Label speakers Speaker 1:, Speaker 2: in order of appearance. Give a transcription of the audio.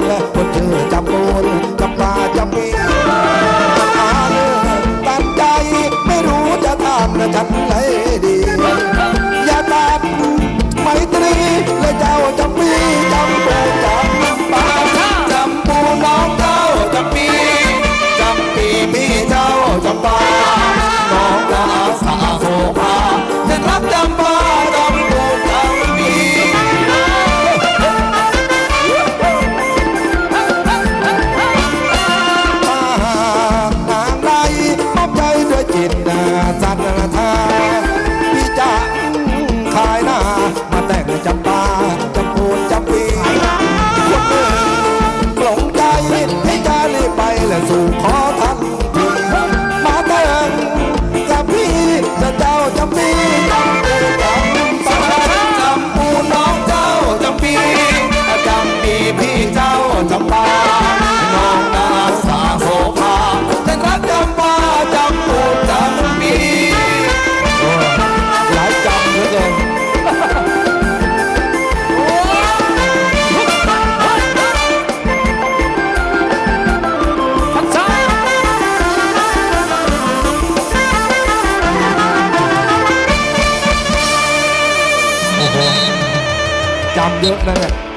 Speaker 1: nada จัตว์ทา cambio. No, no, no.